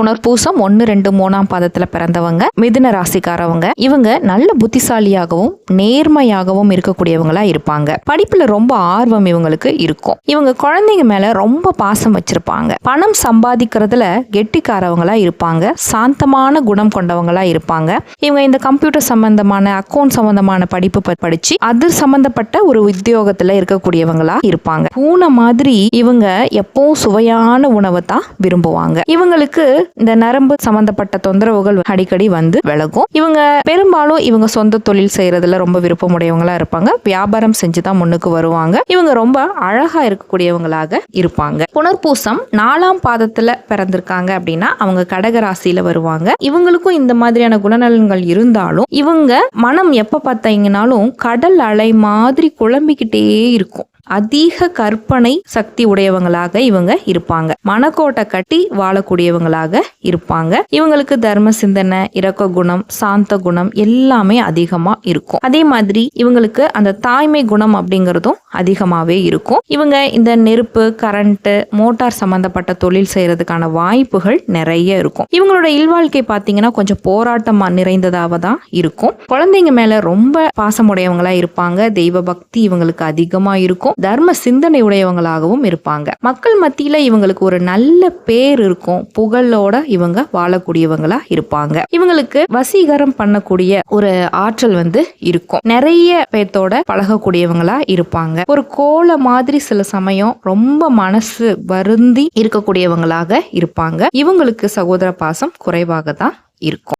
புனர்பூசம் ஒன்று ரெண்டு மூணாம் பாதத்துல பிறந்தவங்க மிதுன ராசிக்காரவங்க. இவங்க நல்ல புத்திசாலியாகவும் நேர்மையாகவும் இருக்கக்கூடியவங்களா இருப்பாங்க. படிப்புல ரொம்ப ஆர்வம் இவங்களுக்கு இருக்கும். இவங்க குழந்தைங்க மேல ரொம்ப பாசம் வச்சிருப்பாங்க. பணம் சம்பாதிக்கிறதுல கெட்டிக்காரவங்களா இருப்பாங்க. சாந்தமான குணம் கொண்டவங்களா இருப்பாங்க. இவங்க இந்த கம்ப்யூட்டர் சம்பந்தமான அக்கௌண்ட் சம்பந்தமான படிப்பு ப- படிச்சு அது சம்பந்தப்பட்ட ஒரு உத்தியோகத்துல இருக்கக்கூடியவங்களா இருப்பாங்க. பூனை மாதிரி இவங்க எப்பவும் சுவையான உணவை தான் விரும்புவாங்க. இவங்களுக்கு இந்த நரம்பு சம்பந்தப்பட்ட தொந்தரவுகள் அடிக்கடி வந்து விலகும். இவங்க பெரும்பாலும் இவங்க சொந்த தொழில் செய்யறதுல ரொம்ப விருப்பமுடையவங்களா இருப்பாங்க. வியாபாரம் செஞ்சு தான் முன்னுக்கு வருவாங்க. இவங்க ரொம்ப அழகா இருக்கக்கூடியவங்களாக இருப்பாங்க. புனர்பூசம் நாலாம் பாதத்துல பிறந்திருக்காங்க அப்படின்னா அவங்க கடக ராசியில வருவாங்க. இவங்களுக்கும் இந்த மாதிரியான குணநலன்கள் இருந்தாலும் இவங்க மனம் எப்ப பார்த்தீங்கன்னாலும் கடல் அலை மாதிரி குழம்பிக்கிட்டே இருக்கும். அதிக கற்பனை சக்தி உடையவங்களாக இவங்க இருப்பாங்க. மனக்கோட்டை கட்டி வாழக்கூடியவங்களாக இருப்பாங்க. இவங்களுக்கு தர்ம சிந்தனை இரக்க குணம் சாந்த குணம் எல்லாமே அதிகமா இருக்கும். அதே மாதிரி இவங்களுக்கு அந்த தாய்மை குணம் அப்படிங்கிறதும் அதிகமாவே இருக்கும். இவங்க இந்த நெருப்பு கரண்ட் மோட்டார் சம்பந்தப்பட்ட தொழில் செய்யறதுக்கான வாய்ப்புகள் நிறைய இருக்கும். இவங்களோட இல்வாழ்க்கை பார்த்தீங்கன்னா கொஞ்சம் போராட்டம் நிறைந்ததாக தான் இருக்கும். குழந்தைங்க மேல ரொம்ப பாசமுடையவங்களா இருப்பாங்க. தெய்வ பக்தி இவங்களுக்கு அதிகமா இருக்கும். தர்ம சிந்தனை உடையவங்களாகவும் இருப்பாங்க. மக்கள் மத்தியில இவங்களுக்கு ஒரு நல்ல பேர் இருக்கும். புகழோட இவங்க வாழக்கூடியவங்களா இருப்பாங்க. இவங்களுக்கு வசீகரம் பண்ணக்கூடிய ஒரு ஆற்றல் வந்து இருக்கும். நிறைய பேர்த்தோட பழகக்கூடியவங்களா இருப்பாங்க. ஒரு கோல மாதிரி சில சமயம் ரொம்ப மனசு வருந்தி இருக்கக்கூடியவங்களாக இருப்பாங்க. இவங்களுக்கு சகோதர பாசம் குறைவாக தான் இருக்கும்.